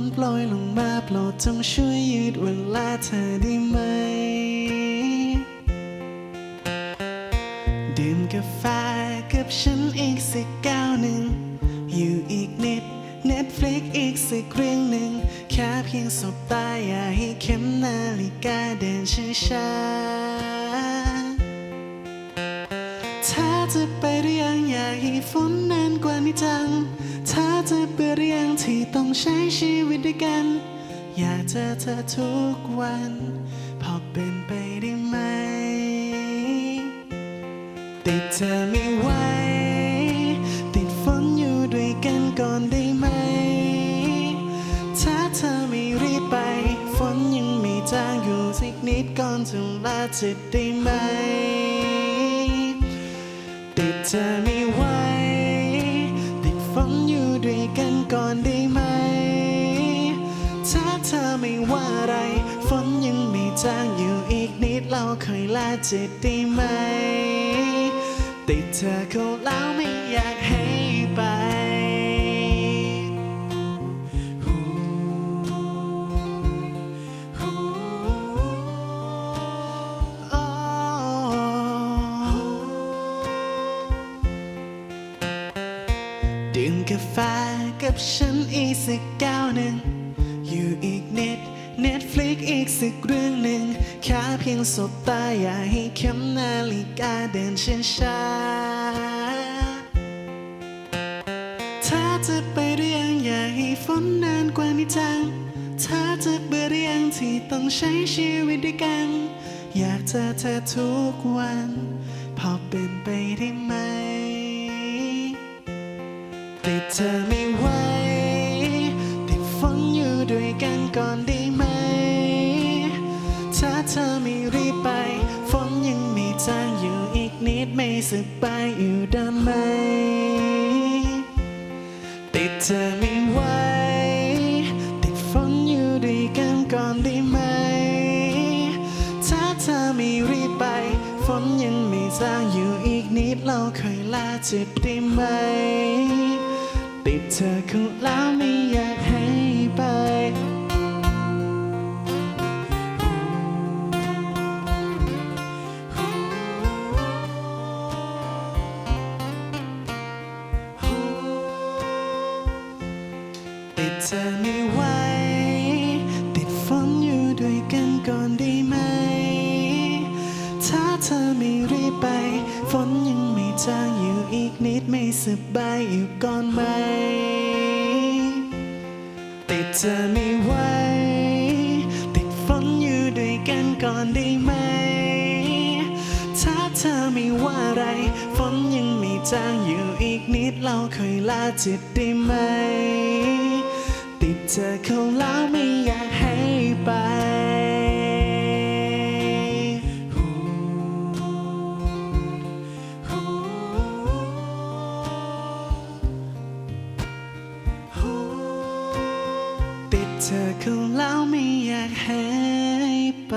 นโปรยลงมาโปรดจงช่วยยืดเวลาเธอได้ไหม ดื่มกาแฟกับฉันอีกสักก้าวหนึ่ง อยู่อีกนิด Netflix อีกสักเรื่องหนึ่ง แค่เพียงสบตาอย่าให้เข็มนาฬิกาเดินช้าๆถ้าจะไปหรือยัง ให้ฝนนานกว่านี้จัง ถ้าจะเบื่อหรือยังที่ต้องใช้ชีวิตด้วยกัน อยากเจอเธอทุกวัน พอเป็นไปได้ไหม ติดเธอไม่ไหว ติดฝนอยู่ด้วยกันก่อนได้ไหม ถ้าเธอไม่รีบไป ฝนยังไม่จางอยู่สักนิดก่อนจะลาจะได้ไหม ติดเธอไม่ เราเคยลาจะได้ไหม ติดเธอเขาแล้วไม่อยากให้ไปดื่มกาแฟกับฉันอีกสักก้วหนึ่ง Netflix อีกสักเรื่องหนึ่งแค่เพียงสบตาอย่าให้เข็มนาฬิกาเดินช้าๆถ้าจะไปหรือยังอยาให้ฝนนานกว่านี้จัง ถ้าจะเบื่อหรือยังที่ต้องใช้ชีวิตด้วยกัน อยากเจอเธอทุกวัน พอเป็นไปได้ไหม ติดเธอไม่ไหวติดฝนอยู่ด้วยกันก่อน สบายอยู่ได้ไหม ติดเธอไม่ไหว ติดฝนอยู่ด้วยกันก่อนได้ไหม ถ้าเธอไม่รีบไป ฝนยังไม่จางอยู่อีกนิดเราเคยลาจะได้ไหม ติดเธอคงแล้วไม่อยากให้ไป เธอไม่ไหวติดฝนอยู่ด้วยกันก่อนได้ไหม ถ้าเธอไม่รีบไป ฝนยังไม่จางอยู่อีกนิดไม่สบายอยู่ก่อนไหม ติดเธอไม่ไหวติดฝนอยู่ด้วยกันก่อนได้ไหม ถ้าเธอไม่ว่าอะไร ฝนยังไม่จางอยู่อีกนิดเราเคยลาจิตได้ไหม เธอเขาแล้วไม่อยากให้ไปติดเธอเขาแล้วไม่อยากให้ไป